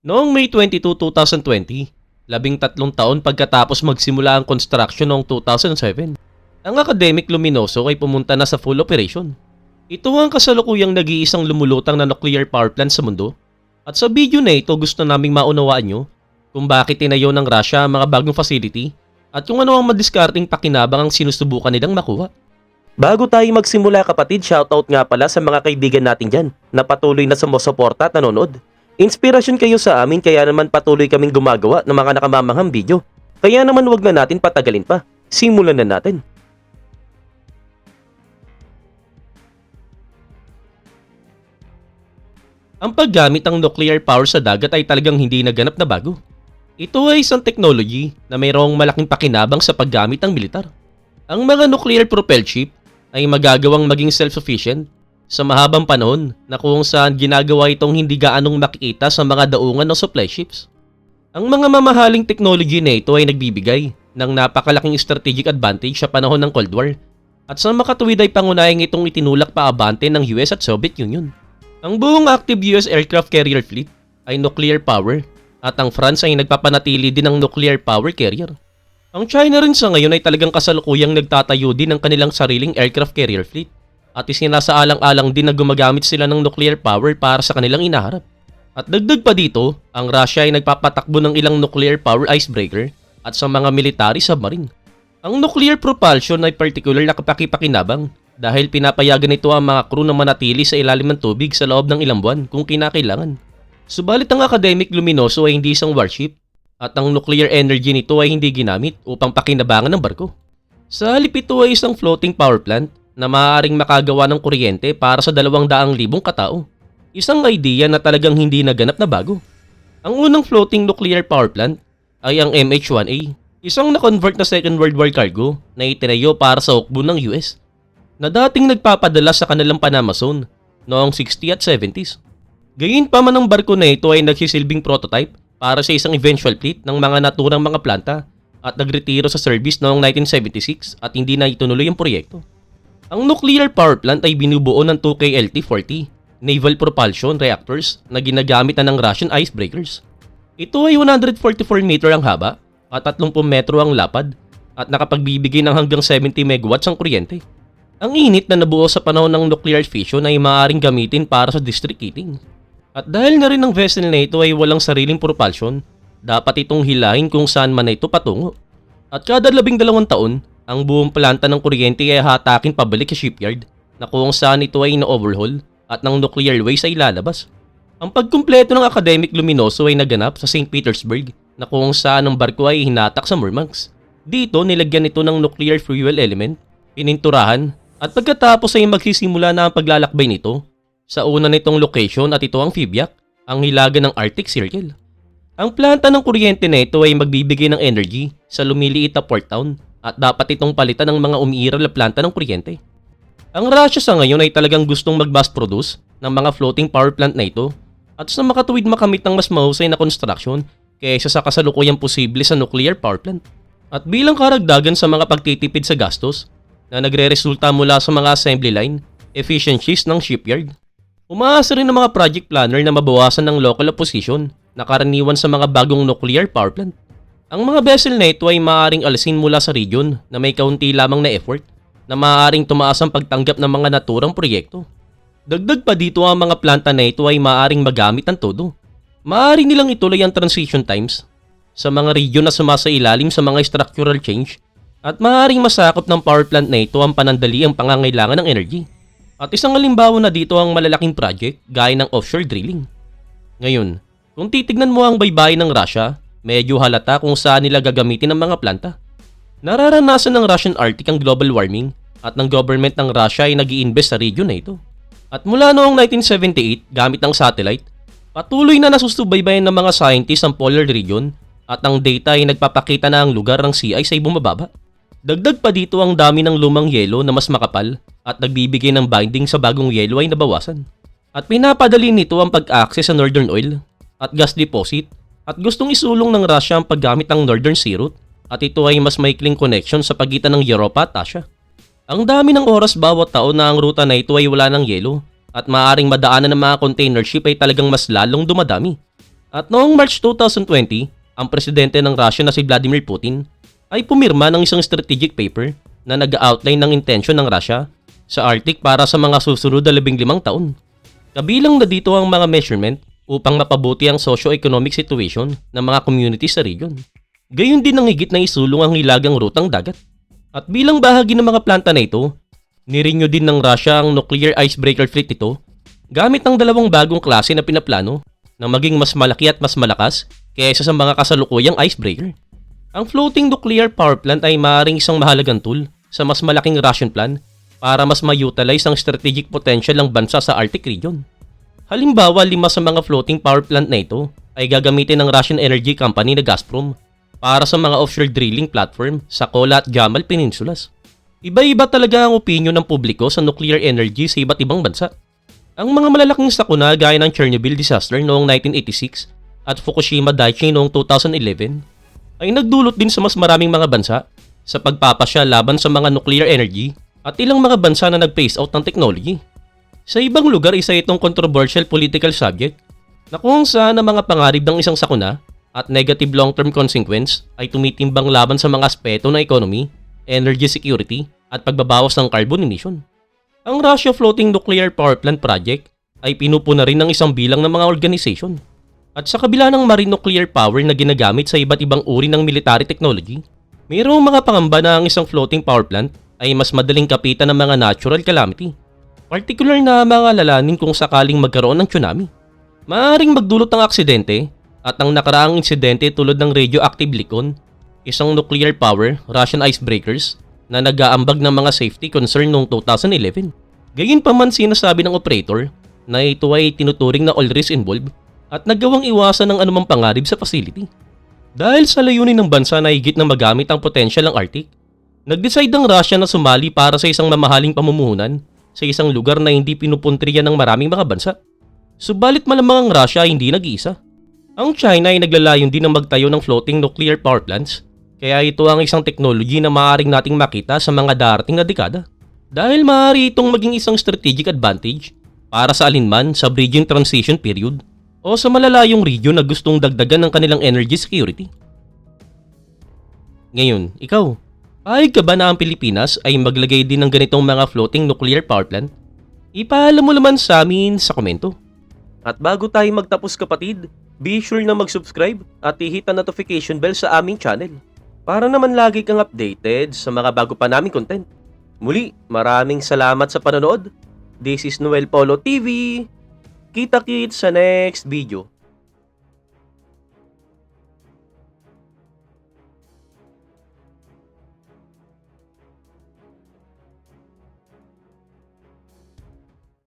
Noong May 22, 2020, labing tatlong taon pagkatapos magsimula ang construction noong 2007, ang Academic Luminoso ay pumunta na sa full operation. Ito ang kasalukuyang nag-iisang lumulutang na nuclear power plant sa mundo. At sa video na ito gusto naming maunawaan nyo kung bakit tinayo ng Russia ang mga bagong facility at kung ano ang madiskarting pakinabang ang sinusubukan nilang makuha. Bago tayo magsimula kapatid, shoutout nga pala sa mga kaibigan natin dyan na patuloy na sumusuporta at nanonood. Inspirasyon kayo sa amin kaya naman patuloy kaming gumagawa ng mga nakamamanghang video. Kaya naman wag na natin patagalin pa. Simulan na natin. Ang paggamit ng nuclear power sa dagat ay talagang hindi naganap na bago. Ito ay isang technology na mayroong malaking pakinabang sa paggamit ng militar. Ang mga nuclear propelled ship ay magagawang maging self-sufficient sa mahabang panahon na kung saan ginagawa itong hindi gaanong makikita sa mga daungan ng supply ships. Ang mga mamahaling technology na ito ay nagbibigay ng napakalaking strategic advantage sa panahon ng Cold War at sa makatuwid ay pangunahing itong itinulak pa abante ng US at Soviet Union. Ang buong active US aircraft carrier fleet ay nuclear power at ang France ay nagpapanatili din ng nuclear power carrier. Ang China rin sa ngayon ay talagang kasalukuyang nagtatayo din ng kanilang sariling aircraft carrier fleet at isinasaalang-alang din na gumagamit sila ng nuclear power para sa kanilang inaharap. At dagdag pa dito, ang Russia ay nagpapatakbo ng ilang nuclear power icebreaker at sa mga military submarine. Ang nuclear propulsion ay particular na kapakipakinabang dahil pinapayagan nito ang mga crew na manatili sa ilalim ng tubig sa loob ng ilang buwan kung kinakailangan. Subalit ang academic luminoso ay hindi isang warship at ang nuclear energy nito ay hindi ginamit upang pakinabangan ng barko. Sa halip ito ay isang floating power plant na maaaring makagawa ng kuryente para sa 200,000 katao. Isang idea na talagang hindi naganap na bago. Ang unang floating nuclear power plant ay ang MH-1A, isang na-convert na Second World War cargo na itinayo para sa hukbo ng US na dating nagpapadala sa kanilang Panama Zone noong 60 at 70s. Gayunpaman ang barko na ito ay nagsisilbing prototype para sa isang eventual fleet ng mga naturang mga planta at nagretiro sa service noong 1976 at hindi na itunuloy ang proyekto. Ang nuclear power plant ay binubuo ng 2KLT-40 naval propulsion reactors na ginagamit na ng Russian icebreakers. Ito ay 144 meter ang haba at 30 metro ang lapad at nakapagbibigay ng hanggang 70 megawatts ang kuryente. Ang init na nabuo sa panahon ng nuclear fission ay maaaring gamitin para sa district heating. At dahil na rin ang vessel na ito ay walang sariling propulsion, dapat itong hilahin kung saan man ito patungo. At kada labing dalawang taon, ang buong planta ng kuryente ay hatakin pabalik sa shipyard na kung saan ito ay na-overhaul at ng nuclear waste ay lalabas. Ang pagkumpleto ng academic luminoso ay naganap sa St. Petersburg na kung saan ang barko ay hinatak sa Murmansk. Dito nilagyan ito ng nuclear fuel element, pininturahan at pagkatapos ay magsisimula na ang paglalakbay nito sa una nitong location at ito ang Fibiak, ang hilaga ng Arctic Circle. Ang planta ng kuryente na ito ay magbibigay ng energy sa lumiliit na port town at dapat itong palitan ng mga umiiral na planta ng kuryente. Ang Russia sa ngayon ay talagang gustong mag-mass produce ng mga floating power plant na ito at sa makatuwid makamit ng mas mahusay na construction kaysa sa kasalukuyang posible sa nuclear power plant. At bilang karagdagan sa mga pagtitipid sa gastos na nagre-resulta mula sa mga assembly line, efficiencies ng shipyard. Umaasa rin ng mga project planner na mabawasan ng local opposition na karaniwan sa mga bagong nuclear power plant. Ang mga vessel na ito ay maaaring alisin mula sa region na may kaunti lamang na effort na maaaring tumaas ang pagtanggap ng mga naturang proyekto. Dagdag pa dito ang mga planta na ito ay maaaring magamit ng todo. Maaari nilang ituloy ang transition times sa mga region na sumasailalim sa mga structural change at maaaring masakop ng power plant na ito ang panandali ang pangangailangan ng energy. At isang halimbawa na dito ang malalaking project gaya ng offshore drilling. Ngayon, kung titignan mo ang baybayin ng Russia, medyo halata kung saan nila gagamitin ang mga planta. Nararanasan ng Russian Arctic ang global warming at ng government ng Russia ay nag invest sa region na ito. At mula noong 1978, gamit ang satellite, patuloy na nasusubaybayan ng mga scientists ang polar region at ang data ay nagpapakita na ang lugar ng sea ice ay bumababa. Dagdag pa dito ang dami ng lumang yelo na mas makapal at nagbibigay ng binding sa bagong yelo ay nabawasan. At pinapadali nito ang pag-access sa Northern Oil at gas deposit at gustong isulong ng Russia ang paggamit ng Northern Sea Route at ito ay mas maikling connection sa pagitan ng Europa at Asia. Ang dami ng oras bawat taon na ang ruta na ito ay wala ng yelo at maaaring madaanan ng mga container ship ay talagang mas lalong dumadami. At noong March 2020, ang presidente ng Russia na si Vladimir Putin ay pumirma ng isang strategic paper na nag-outline ng intensyon ng Russia sa Arctic para sa mga susunod na 15 taon. Kabilang na dito ang mga measurement upang mapabuti ang socio-economic situation ng mga communities sa region. Gayon din ang higit na isulong ang hilagang rutang dagat. At bilang bahagi ng mga planta na ito, nirenew din ng Russia ang nuclear icebreaker fleet ito gamit ang dalawang bagong klase na pinaplano na maging mas malaki at mas malakas kaysa sa mga kasalukuyang icebreaker. Ang floating nuclear power plant ay maaaring isang mahalagang tool sa mas malaking Russian plan para mas ma-utilize ang strategic potential ng bansa sa Arctic region. Halimbawa, lima sa mga floating power plant na ito ay gagamitin ng Russian energy company na Gazprom para sa mga offshore drilling platform sa Kola at Gamal Peninsulas. Iba-iba talaga ang opinion ng publiko sa nuclear energy sa iba't ibang bansa. Ang mga malalaking sakuna gaya ng Chernobyl disaster noong 1986 at Fukushima Daiichi noong 2011 ay nagdulot din sa mas maraming mga bansa sa pagpapasya laban sa mga nuclear energy at ilang mga bansa na nag-phase out ng technology. Sa ibang lugar, isa itong controversial political subject na kung saan ang mga pangarib ng isang sakuna at negative long-term consequence ay tumitimbang laban sa mga aspeto ng economy, energy security at pagbabawas ng carbon emission. Ang Russia Floating Nuclear Power Plant Project ay pinupuna rin ng isang bilang ng mga organisasyon. At sa kabila ng marine nuclear power na ginagamit sa iba't ibang uri ng military technology, mayroong mga pangamba na ang isang floating power plant ay mas madaling kapitan ng mga natural calamity. Particular na mga lalanin kung sakaling magkaroon ng tsunami. Maaaring magdulot ng aksidente at ang nakaraang insidente tulad ng radioactive licon, isang nuclear power Russian icebreakers na nag-aambag ng mga safety concern noong 2011. Gayunpaman sinasabi ng operator na ito ay tinuturing na all risk involved at nagawang iwasan ng anumang pangarib sa facility. Dahil sa layunin ng bansa na higit na magamit ang potensyal ng Arctic, nag-decide ang Russia na sumali para sa isang mamahaling pamumuhunan sa isang lugar na hindi pinupuntriya ng maraming mga bansa. Subalit malamang ang Russia ay hindi nag-iisa. Ang China ay naglalayon din na magtayo ng floating nuclear power plants kaya ito ang isang technology na maaaring nating makita sa mga darating na dekada. Dahil maaari itong maging isang strategic advantage para sa alinman sa bridging transition period o sa malalayong region na gustong dagdagan ng kanilang energy security. Ngayon, ikaw, pahig ka ba na ang Pilipinas ay maglagay din ng ganitong mga floating nuclear power plant? Ipaalam mo naman sa amin sa komento. At bago tayo magtapos kapatid, be sure na mag-subscribe at i-hit ang notification bell sa aming channel para naman lagi kang updated sa mga bago pa naming content. Muli, maraming salamat sa panonood. This is Noel Polo TV. Kita-kits sa next video.